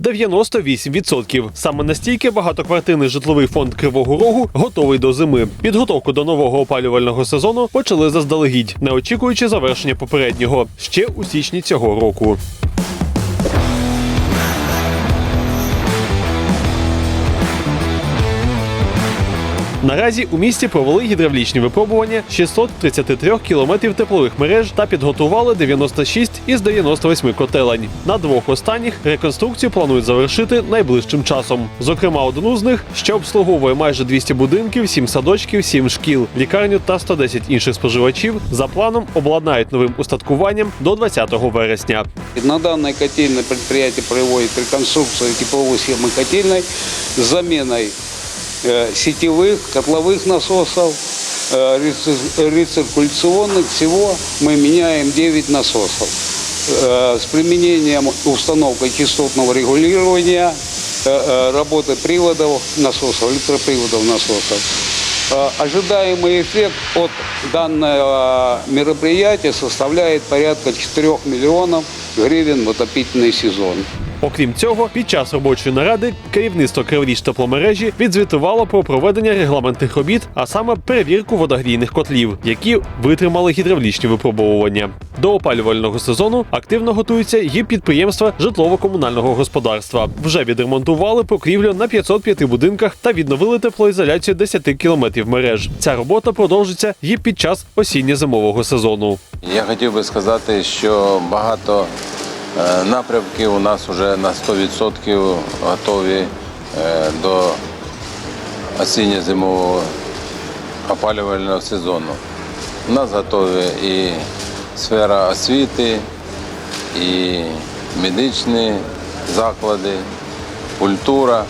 98%. Саме настільки багатоквартирний житловий фонд Кривого Рогу готовий до зими. Підготовку до нового опалювального сезону почали заздалегідь, не очікуючи завершення попереднього ще у січні цього року. Наразі у місті провели гідравлічні випробування 633 кілометрів теплових мереж та підготували 96 із 98 котелень. На двох останніх реконструкцію планують завершити найближчим часом. Зокрема, одну з них, що обслуговує майже 200 будинків, 7 садочків, 7 шкіл, лікарню та 110 інших споживачів, за планом обладнають новим устаткуванням до 20 вересня. На данной котельной предприятие проводит реконструкцию тепловой схемы котельной с заменой э, сетевых, котловых насосов, э, реци- рециркуляционных. Всего мы меняем 9 насосов э, с применением установкой частотного регулирования, э, э, работы приводов насосов, электроприводов насосов. Э, Ожидаемый эффект от данного мероприятия составляет порядка 4 миллионов гривен в отопительный сезон. Окрім цього, під час робочої наради керівництво Криворіж тепломережі відзвітувало про проведення регламентних робіт, а саме перевірку водогрійних котлів, які витримали гідравлічні випробовування. До опалювального сезону активно готуються і підприємства житлово-комунального господарства. Вже відремонтували покрівлю на 505 будинках та відновили теплоізоляцію 10 кілометрів мереж. Ця робота продовжиться і під час осінньо-зимового сезону. Я хотів би сказати, що багато е, напрямків у нас вже на 100% готові е, до осінньо-зимового опалювального сезону. У нас готові і сфера освіти, і медичні заклади, культура.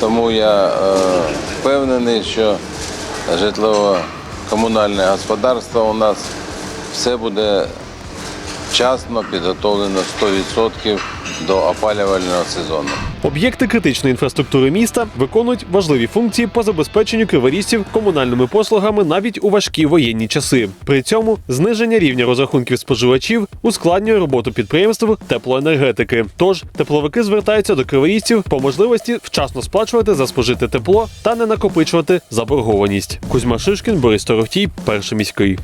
Тому я е, впевнений, що житлово-комунальне господарство у нас все буде вчасно підготовлено 100% до опалювального сезону. Об'єкти критичної інфраструктури міста виконують важливі функції по забезпеченню криворіжців комунальними послугами навіть у важкі воєнні часи. При цьому зниження рівня розрахунків споживачів ускладнює роботу підприємств теплоенергетики. Тож тепловики звертаються до криворіжців по можливості вчасно сплачувати за спожите тепло та не накопичувати заборгованість. Кузьма Шишкін, Борис Торохтій, перший міський.